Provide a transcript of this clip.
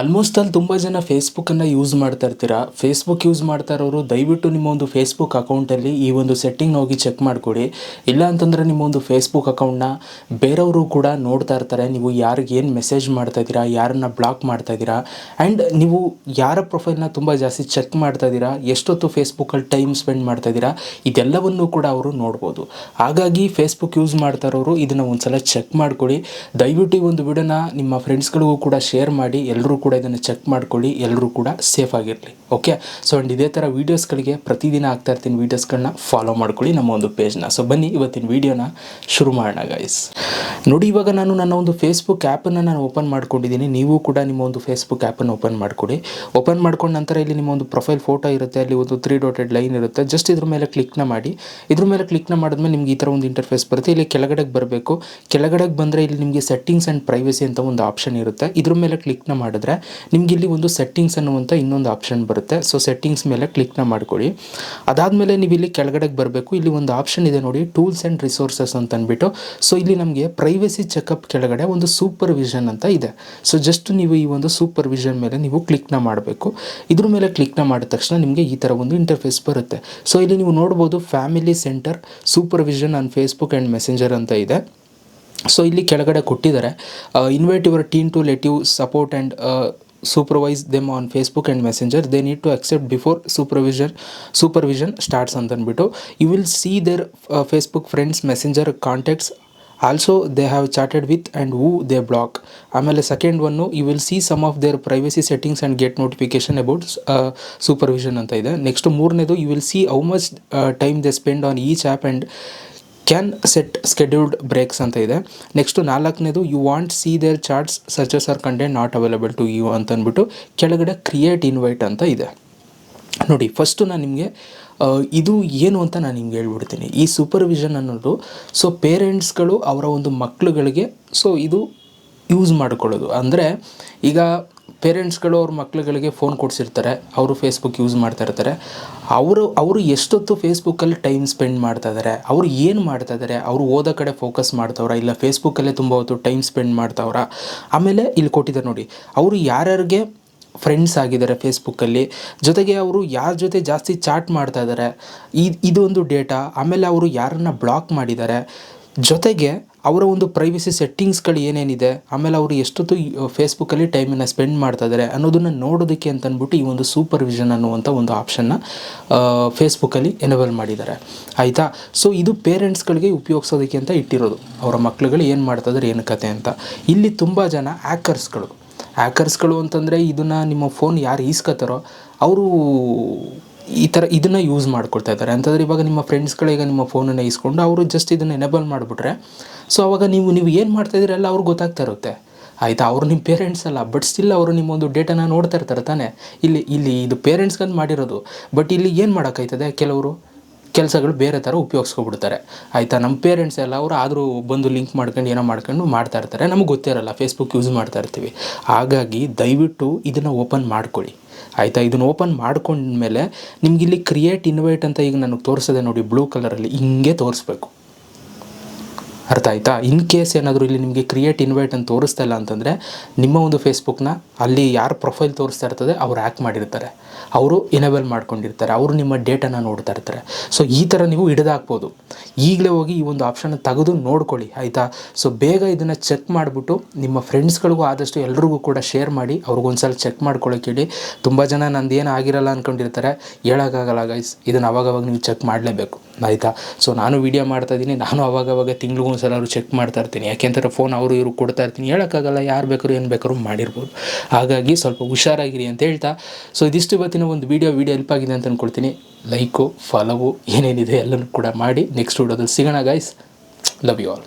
Almost ಅಲ್ಲಿ ತುಂಬ ಜನ ಫೇಸ್ಬುಕ್ಕನ್ನು ಯೂಸ್ ಮಾಡ್ತಾ ಇರ್ತೀರಾ? ಫೇಸ್ಬುಕ್ ಯೂಸ್ ಮಾಡ್ತಾ ಇರೋರು ದಯವಿಟ್ಟು ನಿಮ್ಮ ಒಂದು ಫೇಸ್ಬುಕ್ ಅಕೌಂಟಲ್ಲಿ ಈ ಒಂದು ಸೆಟ್ಟಿಂಗ್ ಹೋಗಿ ಚೆಕ್ ಮಾಡಿಕೊಡಿ. ಇಲ್ಲ ಅಂತಂದರೆ ನಿಮ್ಮ ಒಂದು ಫೇಸ್ಬುಕ್ ಅಕೌಂಟ್ನ ಬೇರೆಯವರು ಕೂಡ ನೋಡ್ತಾ ಇರ್ತಾರೆ. ನೀವು ಯಾರಿಗೆ ಏನು ಮೆಸೇಜ್ ಮಾಡ್ತಾ ಇದ್ದೀರಾ? ಯಾರನ್ನ ಬ್ಲಾಕ್ ಮಾಡ್ತಾ ಇದ್ದೀರಾ? ಆ್ಯಂಡ್ ನೀವು ಯಾರ ಪ್ರೊಫೈಲ್ನ ತುಂಬ ಜಾಸ್ತಿ ಚೆಕ್ ಮಾಡ್ತಾ ಇದ್ದೀರಾ? ಎಷ್ಟೊತ್ತು ಫೇಸ್ಬುಕ್ಕಲ್ಲಿ ಟೈಮ್ ಸ್ಪೆಂಡ್ ಮಾಡ್ತಾ ಇದ್ದೀರಾ? ಇದೆಲ್ಲವನ್ನೂ ಕೂಡ ಅವರು ನೋಡ್ಬೋದು. ಹಾಗಾಗಿ ಫೇಸ್ಬುಕ್ ಯೂಸ್ ಮಾಡ್ತಾ ಇರೋರು ಇದನ್ನು ಒಂದ್ಸಲ ಚೆಕ್ ಮಾಡಿಕೊಡಿ. ದಯವಿಟ್ಟು ಈ ಒಂದು ವಿಡಿಯೋನ ನಿಮ್ಮ ಫ್ರೆಂಡ್ಸ್ಗಳಿಗೂ ಕೂಡ ಶೇರ್ ಮಾಡಿ. ಎಲ್ಲರೂ ಕೂಡ ಇದನ್ನು ಚೆಕ್ ಮಾಡ್ಕೊಳ್ಳಿ ಎಲ್ಲರೂ ಕೂಡ ಸೇಫ್ ಆಗಿರಲಿ ಓಕೆ ಸೊ ಆ್ಯಂಡ್ ಇದೇ ಥರ ವೀಡಿಯೋಸ್ಗಳಿಗೆ ಪ್ರತಿದಿನ ಆಗ್ತಾ ಇರ್ತೀನಿ ವೀಡಿಯೋಸ್ಗಳನ್ನ ಫಾಲೋ ಮಾಡ್ಕೊಳ್ಳಿ ನಮ್ಮ ಒಂದು ಪೇಜ್ನ ಸೊ ಬನ್ನಿ ಇವತ್ತಿನ ವೀಡಿಯೋನ ಶುರು ಮಾಡೋಣ ಗೈಸ್ ನೋಡಿ, ಇವಾಗ ನಾನು ನನ್ನ ಒಂದು ಫೇಸ್ಬುಕ್ ಆ್ಯಪನ್ನು ನಾನು ಓಪನ್ ಮಾಡ್ಕೊಂಡಿದ್ದೀನಿ. ನೀವು ಕೂಡ ನಿಮ್ಮ ಒಂದು ಫೇಸ್ಬುಕ್ ಆ್ಯಪನ್ನು ಓಪನ್ ಮಾಡ್ಕೊಡಿ ಓಪನ್ ಮಾಡ್ಕೊಂಡ ನಂತರ ಇಲ್ಲಿ ನಿಮ್ಮ ಒಂದು ಪ್ರೊಫೈಲ್ ಫೋಟೋ ಇರುತ್ತೆ, ಅಲ್ಲಿ ಒಂದು ತ್ರೀ ಡಾಟೆಡ್ ಲೈನ್ ಇರುತ್ತೆ. ಜಸ್ಟ್ ಇದ್ರ ಮೇಲೆ ಕ್ಲಿಕ್ನ ಮಾಡಿ. ಇದ್ರ ಮೇಲೆ ಕ್ಲಿಕ್ನ ಮಾಡಿದ್ಮೇಲೆ ನಿಮ್ಗೆ ಈ ಥರ ಒಂದು ಇಂಟರ್ಫೇಸ್ ಬರುತ್ತೆ. ಇಲ್ಲಿ ಕೆಳಗಡೆಗೆ ಬರಬೇಕು. ಕೆಳಗಡೆಗೆ ಬಂದರೆ ಇಲ್ಲಿ ನಿಮಗೆ ಸೆಟ್ಟಿಂಗ್ಸ್ ಆ್ಯಂಡ್ ಪ್ರೈವಸಿ ಅಂತ ಒಂದು ಆಪ್ಷನ್ ಇರುತ್ತೆ. ಇದ್ರ ಮೇಲೆ ಕ್ಲಿಕ್ನ ಮಾಡಿದ್ರೆ ನಿಮ್ಗೆ ಇಲ್ಲಿ ಒಂದು ಸೆಟ್ಟಿಂಗ್ಸ್ ಅನ್ನುವಂಥ ಇನ್ನೊಂದು ಆಪ್ಷನ್ ಬರುತ್ತೆ. ಸೊ ಸೆಟ್ಟಿಂಗ್ಸ್ ಮೇಲೆ ಕ್ಲಿಕ್ನ ಮಾಡ್ಕೊಳ್ಳಿ. ಅದಾದಮೇಲೆ ನೀವು ಇಲ್ಲಿ ಕೆಳಗಡೆಗೆ ಬರಬೇಕು. ಇಲ್ಲಿ ಒಂದು ಆಪ್ಷನ್ ಇದೆ ನೋಡಿ ಟೂಲ್ಸ್ ಆ್ಯಂಡ್ ರಿಸೋರ್ಸಸ್ ಅಂತ ಅಂದ್ಬಿಟ್ಟು ಸೊ ಇಲ್ಲಿ ನಮಗೆ ಪ್ರೈವಸಿ ಚೆಕಪ್ ಕೆಳಗಡೆ ಒಂದು ಸೂಪರ್ವಿಷನ್ ಅಂತ ಇದೆ. ಸೊ ಜಸ್ಟ್ ನೀವು ಈ ಒಂದು ಸೂಪರ್ವಿಷನ್ ಮೇಲೆ ನೀವು ಕ್ಲಿಕ್ನ ಮಾಡಬೇಕು. ಇದ್ರ ಮೇಲೆ ಕ್ಲಿಕ್ನ ಮಾಡಿದ ತಕ್ಷಣ ನಿಮಗೆ ಈ ಥರ ಒಂದು ಇಂಟರ್ಫೇಸ್ ಬರುತ್ತೆ. ಸೊ ಇಲ್ಲಿ ನೀವು ನೋಡ್ಬೋದು family centre supervision on Facebook and Messenger ಅಂತ ಇದೆ. ಸೊ ಇಲ್ಲಿ ಕೆಳಗಡೆ ಕೊಟ್ಟಿದ್ದಾರೆ invite your team to let you support and supervise them on Facebook and Messenger they need to accept before supervision supervision starts ಅಂತಂದ್ಬಿಟ್ಟು you will see their Facebook friends Messenger contacts also they have chatted with and who they block ಆಮೇಲೆ second one you will see some of their privacy settings and get notification about supervision ಅಂತ ಇದೆ. Next ಮೂರನೇದು you will see how much time they spend on each app and can set scheduled breaks ಅಂತ ಇದೆ. Next ನಾಲ್ಕನೇದು you want see their chats searches are content not available to you ಅಂತ ಅಂದ್ಬಿಟ್ಟು ಕೆಳಗಡೆ create invite ಅಂತ ಇದೆ. ನೋಡಿ first ನಾನು ನಿಮಗೆ ಇದು ಏನು ಅಂತ ನಾನು ನಿಮ್ಗೆ ಹೇಳ್ಬಿಡ್ತೀನಿ. ಈ ಸೂಪರ್ವಿಷನ್ ಅನ್ನೋದು ಸೊ ಪೇರೆಂಟ್ಸ್ಗಳು ಅವರ ಒಂದು ಮಕ್ಕಳುಗಳಿಗೆ ಸೊ ಇದು ಯೂಸ್ ಮಾಡ್ಕೊಳ್ಳೋದು. ಅಂದರೆ, ಈಗ ಪೇರೆಂಟ್ಸ್ಗಳು ಅವ್ರ ಮಕ್ಳುಗಳಿಗೆ ಫೋನ್ ಕೊಡಿಸಿರ್ತಾರೆ, ಅವರು ಫೇಸ್ಬುಕ್ ಯೂಸ್ ಮಾಡ್ತಾ ಇರ್ತಾರೆ. ಅವರು ಅವರು ಎಷ್ಟೊತ್ತು ಫೇಸ್ಬುಕ್ಕಲ್ಲಿ ಟೈಮ್ ಸ್ಪೆಂಡ್ ಮಾಡ್ತಾ ಇದ್ದಾರೆ ಅವರು ಏನು ಮಾಡ್ತಾ ಇದ್ದಾರೆ ಅವರು ಓದೋ ಕಡೆ ಫೋಕಸ್ ಮಾಡ್ತಾವ್ರ, ಇಲ್ಲ ಫೇಸ್ಬುಕ್ಕಲ್ಲೇ ತುಂಬ ಹೊತ್ತು ಟೈಮ್ ಸ್ಪೆಂಡ್ ಮಾಡ್ತಾವ್ರ? ಆಮೇಲೆ ಇಲ್ಲಿ ಕೊಟ್ಟಿದ್ದಾರೆ ನೋಡಿ, ಅವರು ಯಾರ್ಯಾರಿಗೆ ಫ್ರೆಂಡ್ಸ್ ಆಗಿದ್ದಾರೆ ಫೇಸ್ಬುಕ್ಕಲ್ಲಿ ಜೊತೆಗೆ ಅವರು ಯಾರ ಜೊತೆ ಜಾಸ್ತಿ ಚಾಟ್ ಮಾಡ್ತಾ ಇದ್ದಾರೆ ಇದು, ಇದೊಂದು ಡೇಟಾ ಆಮೇಲೆ ಅವರು ಯಾರನ್ನ ಬ್ಲಾಕ್ ಮಾಡಿದ್ದಾರೆ ಜೊತೆಗೆ ಅವರ ಒಂದು ಪ್ರೈವಸಿ ಸೆಟ್ಟಿಂಗ್ಸ್ಗಳು ಏನೇನಿದೆ, ಆಮೇಲೆ ಅವರು ಎಷ್ಟೊತ್ತು ಫೇಸ್ಬುಕ್ಕಲ್ಲಿ ಟೈಮನ್ನು ಸ್ಪೆಂಡ್ ಮಾಡ್ತಾ ಇದ್ದಾರೆ ಅನ್ನೋದನ್ನು ನೋಡೋದಕ್ಕೆ ಅಂತ ಅಂದ್ಬಿಟ್ಟು ಈ ಒಂದು ಸೂಪರ್ವಿಷನ್ ಅನ್ನುವಂಥ ಒಂದು ಆಪ್ಷನ್ನ ಫೇಸ್ಬುಕ್ಕಲ್ಲಿ ಎನೇಬಲ್ ಮಾಡಿದ್ದಾರೆ. ಆಯಿತಾ? ಸೊ ಇದು ಪೇರೆಂಟ್ಸ್ಗಳಿಗೆ ಉಪಯೋಗಿಸೋದಕ್ಕೆ ಅಂತ ಇಟ್ಟಿರೋದು. ಅವರ ಮಕ್ಕಳುಗಳು ಏನು ಮಾಡ್ತಾ ಇದ್ದಾರೆ ಏನು ಕತೆ ಅಂತ. ಇಲ್ಲಿ ತುಂಬ ಜನ ಆ್ಯಕರ್ಸ್ಗಳು ಆ್ಯಕರ್ಸ್ಗಳು ಅಂತಂದರೆ ಇದನ್ನು ನಿಮ್ಮ ಫೋನ್ ಯಾರು ಈಸ್ಕೊತಾರೋ, ಅವರು ಈ ಥರ ಇದನ್ನು ಯೂಸ್ ಮಾಡ್ಕೊಳ್ತಾ ಇದ್ದಾರೆ. ಅಂತಂದರೆ ಇವಾಗ ನಿಮ್ಮ ಫ್ರೆಂಡ್ಸ್ಗಳೀಗ ನಿಮ್ಮ ಫೋನನ್ನು ಇಸ್ಕೊಂಡು ಅವರು ಜಸ್ಟ್ ಇದನ್ನು ಎನೇಬಲ್ ಮಾಡಿಬಿಟ್ರೆ ಸೊ ಅವಾಗ ನೀವು ನೀವು ಏನು ಮಾಡ್ತಾ ಇದ್ದೀರಲ್ಲ ಅವ್ರಿಗೆ ಗೊತ್ತಾಗ್ತಾ ಇರುತ್ತೆ. ಆಯಿತಾ, ಅವರು ನಿಮ್ಮ ಪೇರೆಂಟ್ಸ್ ಅಲ್ಲ ಬಟ್ ಸ್ಟಿಲ್ ಅವರು ನಿಮ್ಮ ಒಂದು ಡೇಟಾನ ನೋಡ್ತಾ ಇರ್ತಾರೆ ತಾನೇ. ಇಲ್ಲಿ ಇಲ್ಲಿ ಇದು ಪೇರೆಂಟ್ಸ್ಗಂದು ಮಾಡಿರೋದು ಬಟ್ ಇಲ್ಲಿ ಏನು ಮಾಡೋಕ್ಕಾಯ್ತದೆ ಕೆಲವರು? ಕೆಲಸಗಳು ಬೇರೆ ಥರ ಉಪಯೋಗಿಸ್ಕೊಬಿಡ್ತಾರೆ. ಆಯಿತಾ? ನಮ್ಮ ಪೇರೆಂಟ್ಸ್ ಎಲ್ಲ ಅವರು ಆದರೂ ಬಂದು ಲಿಂಕ್ ಮಾಡ್ಕೊಂಡು ಏನೋ ಮಾಡ್ಕೊಂಡು ಮಾಡ್ತಾ ಇರ್ತಾರೆ. ನಮಗೆ ಗೊತ್ತಿರಲ್ಲ ಫೇಸ್ಬುಕ್ ಯೂಸ್ ಮಾಡ್ತಾ ಇರ್ತೀವಿ. ಹಾಗಾಗಿ ದಯವಿಟ್ಟು ಇದನ್ನು ಓಪನ್ ಮಾಡ್ಕೊಳ್ಳಿ. ಆಯಿತಾ? ಇದನ್ನು ಓಪನ್ ಮಾಡ್ಕೊಂಡ್ಮೇಲೆ ನಿಮಗಿಲ್ಲಿ ಕ್ರಿಯೇಟ್ ಇನ್ವೈಟ್ ಅಂತ ಈಗ ನನಗೆ ತೋರಿಸದೆ ನೋಡಿ ಬ್ಲೂ ಕಲರಲ್ಲಿ ಹಿಂಗೆ ತೋರಿಸ್ಬೇಕು. ಅರ್ಥ ಆಯ್ತಾ? ಇನ್ ಕೇಸ್ ಏನಾದರೂ ಇಲ್ಲಿ ನಿಮಗೆ ಕ್ರಿಯೇಟ್ ಇನ್ವೈಟ್ ಅಂತ ತೋರಿಸ್ತಾ ಇಲ್ಲ ಅಂತಂದರೆ, ನಿಮ್ಮ ಒಂದು ಫೇಸ್ಬುಕ್ನ ಅಲ್ಲಿ ಯಾರು ಪ್ರೊಫೈಲ್ ತೋರಿಸ್ತಾ ಇರ್ತದೆ, ಅವ್ರು ಆ್ಯಕ್ ಮಾಡಿರ್ತಾರೆ. ಅವರು ಇನೇಬಲ್ ಮಾಡ್ಕೊಂಡಿರ್ತಾರೆ. ಅವರು ನಿಮ್ಮ ಡೇಟಾನ ನೋಡ್ತಾ ಇರ್ತಾರೆ. ಸೊ ಈ ಥರ ನೀವು ಹಿಡಿದಾಕ್ಬೋದು. ಈಗಲೇ ಹೋಗಿ ಈ ಒಂದು ಆಪ್ಷನ್ ತೆಗೆದು ನೋಡ್ಕೊಳ್ಳಿ, ಆಯಿತಾ? ಸೊ ಬೇಗ ಇದನ್ನು ಚೆಕ್ ಮಾಡಿಬಿಟ್ಟು ನಿಮ್ಮ ಫ್ರೆಂಡ್ಸ್ಗಳಿಗೂ ಆದಷ್ಟು ಎಲ್ರಿಗೂ ಕೂಡ ಶೇರ್ ಮಾಡಿ ಅವ್ರಿಗೊಂದ್ಸಲ ಚೆಕ್ ಮಾಡ್ಕೊಳ್ಳೋಕೆ ಹೇಳಿ. ತುಂಬ ಜನ ನಂದು ಏನು ಆಗಿರಲ್ಲ ಅಂದ್ಕೊಂಡಿರ್ತಾರೆ ಹೇಳೋಕ್ಕಾಗಲ್ಲ ಗೈಸ್ ಇದನ್ನು ಅವಾಗವಾಗ ನೀವು ಚೆಕ್ ಮಾಡಲೇಬೇಕು. ಆಯಿತಾ? ಸೊ ನಾನು ವೀಡಿಯೋ ಮಾಡ್ತಾ ಇದ್ದೀನಿ. ನಾನು ಅವಾಗವಾಗ ತಿಂಗಳಿಗೂ ಸಲ ಚೆಕ್ ಮಾಡ್ತಾ ಇರ್ತೀನಿ. ಯಾಕೆಂತಾರೆ ಫೋನ್ ಅವರು ಇವರು ಕೊಡ್ತಾ ಇರ್ತೀನಿ. ಹೇಳೋಕ್ಕಾಗಲ್ಲ, ಯಾರು ಬೇಕಾದ್ರು ಏನು ಬೇಕಾದ್ರೂ ಮಾಡಿರ್ಬೋದು. ಹಾಗಾಗಿ ಸ್ವಲ್ಪ ಹುಷಾರಾಗಿರಿ ಅಂತ ಹೇಳ್ತಾ. ಸೊ ಇದಿಷ್ಟು ಇವತ್ತಿನ ಒಂದು ವೀಡಿಯೋ ವೀಡಿಯೋ ಹೆಲ್ಪ್ ಆಗಿದೆ ಅಂತ ಅಂದ್ಕೊಳ್ತೀನಿ ಲೈಕು ಫಾಲೋವು ಏನೇನಿದೆ ಎಲ್ಲನೂ ಕೂಡ ಮಾಡಿ ನೆಕ್ಸ್ಟ್ ವೀಡಿಯೋದಲ್ಲಿ ಸಿಗೋಣ ಗೈಸ್ ಲವ್ ಯು ಆಲ್